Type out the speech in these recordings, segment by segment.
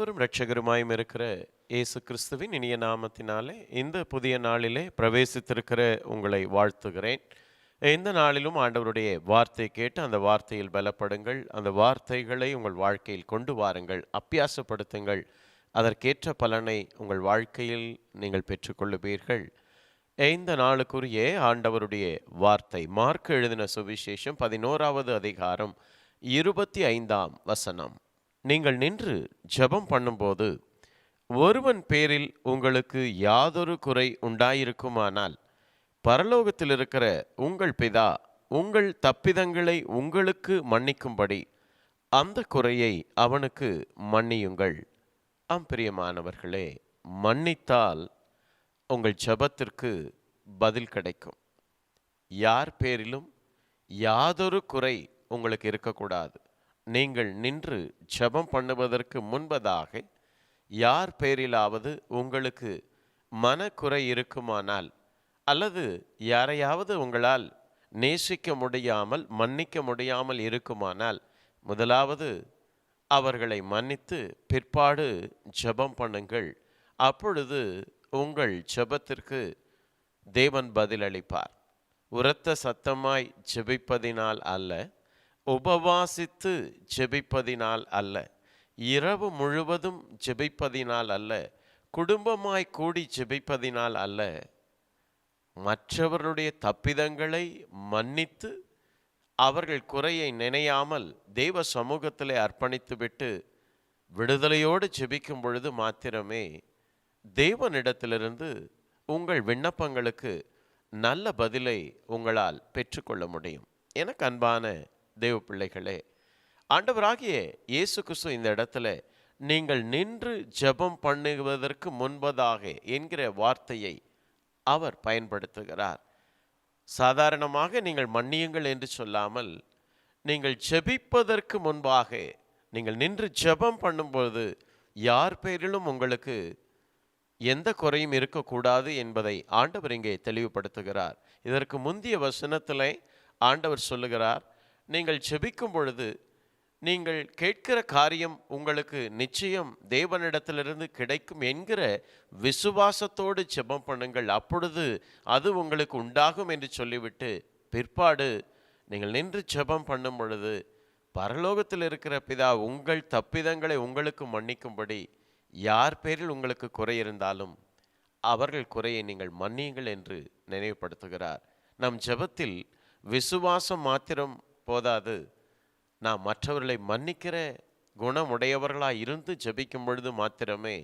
ஆண்டவரும் இரட்சகருமாயும் இருக்கிற இயேசு கிறிஸ்துவின் இனிய நாமத்தினாலே இந்த புதிய நாளிலே பிரவேசித்திருக்கிற உங்களை வாழ்த்துகிறேன். இந்த நாளிலும் ஆண்டவருடைய வார்த்தை கேட்டு அந்த வார்த்தையில் பலப்படுங்கள். அந்த வார்த்தைகளை உங்கள் வாழ்க்கையில் கொண்டு வாருங்கள். அப்பியாசப்படுத்துங்கள். அதற்கேற்ற பலனை உங்கள் வாழ்க்கையில் நீங்கள் பெற்றுக்கொள்ளுவீர்கள். இந்த நாளுக்குரிய ஆண்டவருடைய வார்த்தை மார்க் எழுதின சுவிசேஷம் பதினோராவது அதிகாரம் இருபத்தி ஐந்தாம் வசனம். நீங்கள் நின்று ஜெபம் பண்ணும்போது ஒருவன் பேரில் உங்களுக்கு யாதொரு குறை உண்டாயிருக்குமானால் பரலோகத்தில் இருக்கிற உங்கள் பிதா உங்கள் தப்பிதங்களை உங்களுக்கு மன்னிக்கும்படி அந்த குறையை அவனுக்கு மன்னியுங்கள். அம்பிரியமானவர்களே மன்னித்தால் உங்கள் ஜெபத்திற்கு பதில் கிடைக்கும். யார் பேரிலும் யாதொரு குறை உங்களுக்கு இருக்கக்கூடாது. நீங்கள் நின்று ஜெபம் பண்ணுவதற்கு முன்பதாக யார் பேரிலாவது உங்களுக்கு மனக்குறை இருக்குமானால் அல்லது யாரையாவது உங்களால் நேசிக்க முடியாமல் மன்னிக்க முடியாமல் இருக்குமானால் முதலாவது அவர்களை மன்னித்து பிற்பாடு ஜெபம் பண்ணுங்கள். அப்பொழுது உங்கள் ஜெபத்திற்கு தேவன் பதிலளிப்பார். உரத்த சத்தமாய் ஜெபிப்பதினால் அல்ல உபவாசித்து ஜெபிப்பதினால் அல்ல. இரவு முழுவதும் ஜெபிப்பதினால் அல்ல. குடும்பமாய் கூடி ஜெபிப்பதினால் அல்ல. மற்றவர்களுடைய தப்பிதங்களை மன்னித்து அவர்கள் குறையை நினையாமல் தெய்வ சமூகத்திலே அர்ப்பணித்துவிட்டு விடுதலையோடு ஜெபிக்கும் பொழுது மாத்திரமே தேவனிடத்திலிருந்து உங்கள் விண்ணப்பங்களுக்கு நல்ல பதிலை உங்களால் பெற்றுக்கொள்ள முடியும். எனக்கு அன்பான தேவ பிள்ளைகளே ஆண்டவராகிய இயேசு கிறிஸ்து இந்த இடத்துல நீங்கள் நின்று ஜெபம் பண்ணுவதற்கு முன்பதாக என்கிற வார்த்தையை அவர் பயன்படுத்துகிறார். சாதாரணமாக நீங்கள் மன்னியுங்கள் என்று சொல்லாமல் நீங்கள் ஜெபிப்பதற்கு முன்பாக நீங்கள் நின்று ஜெபம் பண்ணும்போது யார் பேரிலும் உங்களுக்கு எந்த குறையும் இருக்கக்கூடாது என்பதை ஆண்டவர் இங்கே தெளிவுபடுத்துகிறார். இதற்கு முந்தைய வசனத்திலே ஆண்டவர் சொல்லுகிறார் நீங்கள் ஜெபிக்கும் பொழுது நீங்கள் கேட்கிற காரியம் உங்களுக்கு நிச்சயம் தேவனிடத்திலிருந்து கிடைக்கும் என்கிற விசுவாசத்தோடு ஜெபம் பண்ணுங்கள். அப்பொழுது அது உங்களுக்கு உண்டாகும் என்று சொல்லிவிட்டு பிற்பாடு நீங்கள் நின்று ஜெபம் பண்ணும் பொழுது பரலோகத்தில் இருக்கிற பிதா உங்கள் தப்பிதங்களை உங்களுக்கு மன்னிக்கும்படி யார் பேரில் உங்களுக்கு குறை இருந்தாலும் அவர்கள் குறையை நீங்கள் மன்னியுங்கள் என்று நினைவுபடுத்துகிறார். நம் ஜெபத்தில் விசுவாசம் மாத்திரம் போதாது. நாம் மற்றவர்களை மன்னிக்கிற குணமுடையவர்களாக இருந்து ஜபிக்கும் பொழுது மாத்திரமே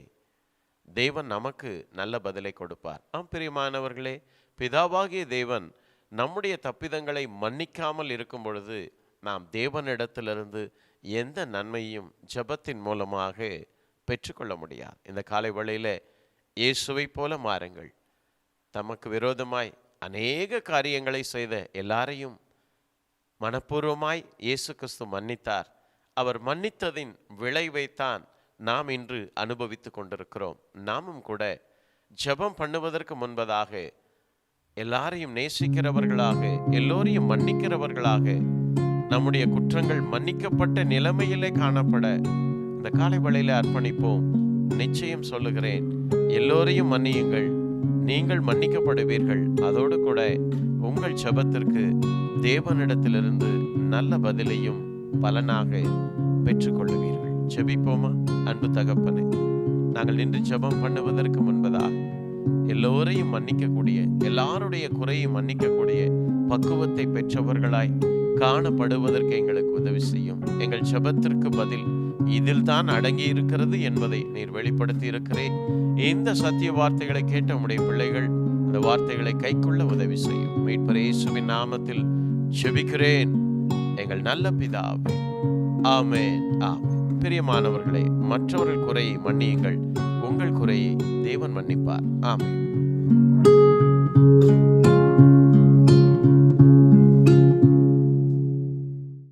தேவன் நமக்கு நல்ல பதிலை கொடுப்பார். ஆம் பிரியமானவர்களே பிதாவாகிய தேவன் நம்முடைய தப்பிதங்களை மன்னிக்காமல் இருக்கும் பொழுது நாம் தேவனிடத்திலிருந்து எந்த நன்மையும் ஜெபத்தின் மூலமாக பெற்றுக்கொள்ள முடியாது. இந்த காலை வழியில் இயேசுவை போல மாறுங்கள். தமக்கு விரோதமாய் அநேக காரியங்களை செய்த எல்லாரையும் மனப்பூர்வமாய் இயேசு கிறிஸ்து மன்னித்தார். அவர் மன்னித்ததின் விளைவைத்தான் நாம் இன்று அனுபவித்து கொண்டிருக்கிறோம். நாமும் கூட ஜெபம் பண்ணுவதற்கு முன்பதாக எல்லாரையும் நேசிக்கிறவர்களாக எல்லோரையும் மன்னிக்கிறவர்களாக நம்முடைய குற்றங்கள் மன்னிக்கப்பட்ட நிலைமையிலே காணப்பட இந்த காலை வேளையில அர்ப்பணிப்போம். நிச்சயம் சொல்லுகிறேன் எல்லோரையும் மன்னியுங்கள். நீங்கள் மன்னிக்கப்படுவீர்கள். அதோடு கூட உங்கள் ஜெபத்திற்கு தேவனிடத்திலிருந்து நல்ல பதிலையும் பலனாக பெற்றுக்கொள்ளுவீர்கள். ஜெபிப்போமா? அன்பு தகப்பனே நாங்கள் நின்று ஜெபம் பண்ணுவதற்கு முன்பதாக எல்லோரையும் மன்னிக்கக்கூடிய எல்லாருடைய குறையும் மன்னிக்கக்கூடிய பக்குவத்தை பெற்றவர்களாய் காணப்படுவதற்கு எங்களுக்கு உதவி செய்யும். எங்கள் ஜெபத்திற்கு பதில் இதில் தான் அடங்கி இருக்கிறது என்பதை நீர் வெளிப்படுத்தி இருக்கிறேன் இந்த சத்திய வார்த்தைகளை கேட்ட உடைய பிள்ளைகள் அந்த வார்த்தைகளை கைக்கொள்ள உதவி செய்யும். மீட்பர் இயேசுவின் நாமத்தில் ஜெபிக்கிறேன் எங்கள் நல்ல பிதாவே. ஆமேன் ஆமென். பிரியமானவர்களே மற்றவர்கள் குறையை மன்னியுங்கள். உங்கள் குறையை தேவன் மன்னிப்பார். ஆமேன்.